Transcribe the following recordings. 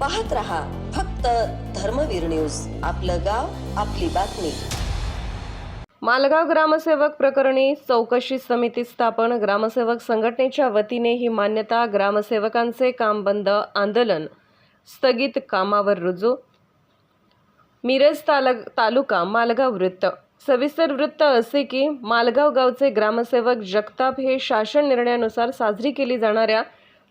पाहत रहा फक्त धर्मवीर न्यूज. आपलं गाव आपली बातमी. मालगाव ग्रामसेवक प्रकरणी चौकशी समिती स्थापन ग्रामसेवक संघटनेच्या वतीने ही मान्यता ग्रामसेवकांचे काम बंद आंदोलन स्थगित कामावर रुजू. मिरज तालग तालुका मालगाव वृत्त. सविस्तर वृत्त असे की मालगाव गावचे ग्रामसेवक जगताप हे शासन निर्णयानुसार साजरी केली जाणाऱ्या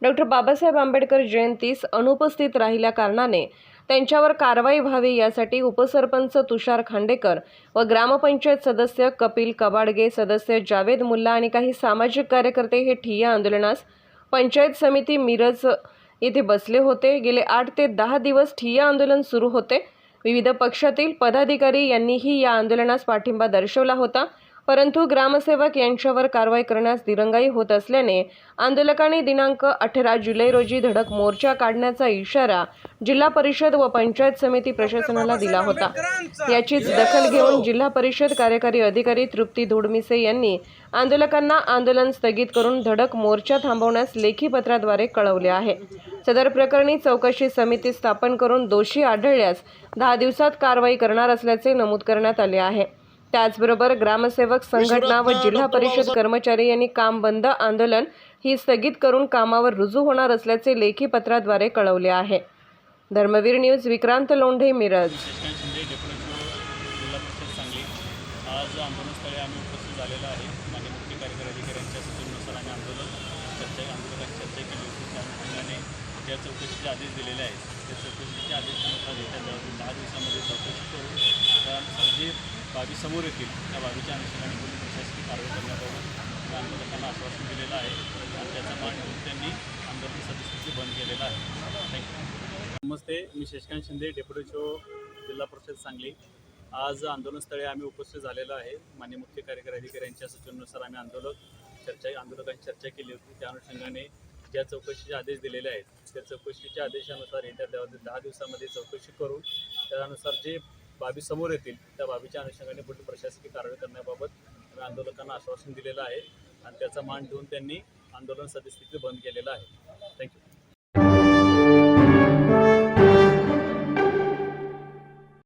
डॉक्टर बाबासाहेब आंबेडकर जयंतीस अनुपस्थित राहिल्या कारणाने त्यांच्यावर कारवाई व्हावी यासाठी उपसरपंच तुषार खांडेकर व ग्रामपंचायत सदस्य कपिल कबाडगे सदस्य जावेद मुल्ला आणि काही सामाजिक कार्यकर्ते हे ठिय्या आंदोलनास पंचायत समिती मिरज येथे बसले होते. गेले आठ ते दहा दिवस ठिय्या आंदोलन सुरू होते. विविध पक्षातील पदाधिकारी यांनीही या आंदोलनास पाठिंबा दर्शवला होता. परंतु ग्रामसेवक यांच्यावर कारवाई करण्यास दिरंगाई होत असल्याने आंदोलकांनी दिनांक अठरा जुलै रोजी धडक मोर्चा काढण्याचा इशारा जिल्हा परिषद व पंचायत समिती प्रशासनाला दिला होता. याचीच दखल घेऊन जिल्हा परिषद कार्यकारी अधिकारी तृप्ती धोडमिसे यांनी आंदोलकांना आंदोलन स्थगित करून धडक मोर्चा थांबवण्यास लेखी पत्राद्वारे कळवले आहे. सदर प्रकरणी चौकशी समिती स्थापन करून दोषी आढळल्यास दहा दिवसात कारवाई करणार असल्याचे नमूद करण्यात आले आहे. त्याचबरोबर ग्रामसेवक संघटना व जिल्हा परिषद कर्मचारी यांनी काम बंद आंदोलन ही स्थगित करून कामावर रुजू होणार असल्याचे लेखी पत्राद्वारे कळवले आहे. धर्मवीर न्यूज विक्रांत लोंढे मिरज. सांगली. आज आंदोलनस्थळी आम्ही उपस्थित झालेलो आहे. मान्य मुख्य कार्यकारी अधिकाऱ्यांच्या सूचनेनुसार आम्ही आंदोलन चर्चा चर्चा केली होती. त्या अनुषंगाने ज्या चौकशीचे आदेश दिलेले आहेत त्या चौकशीच्या आदेशानुसार येत्या दहा दिवसामध्ये चौकशी करून जे बाबी समोर येतील. त्या बाबीच्या अनुषंगाने पोलीस प्रशासकीय कारवाई करण्याबाबत आंदोलकांना आश्वासन दिलेलं आहे. आणि त्याचा मान त्यांनी आंदोलन सदस्यत्व बंद केलेलं आहे. थँक्यू नमस्ते. मी शशिकांत शिंदे डेप्युटी जिल्हा परिषद सांगली. आज आंदोलनस्थळी आम्ही उपस्थित झालेलो आहे. मान्य मुख्य कार्यकारी अधिकाऱ्यांच्या सूचनेनुसार आम्ही आंदोलक चर्चा आंदोलकांची चर्चा केली होती. त्या अनुषंगाने ज्या चौकशीचे आदेश दिलेले आहेत त्या चौकशीच्या आदेशानुसार येत्या दहा दिवसामध्ये चौकशी करून त्यानुसार जे बाबी समोर येतील त्या बाबीच्या अनुषंगाने पुढील प्रशासकीय कारवाई करण्याबाबत आम्ही आंदोलकांना आश्वासन दिलेलं आहे आणि त्याचा मान ठेवून त्यांनी आंदोलन सद्यस्थिती बंद केलेलं आहे. थँक्यू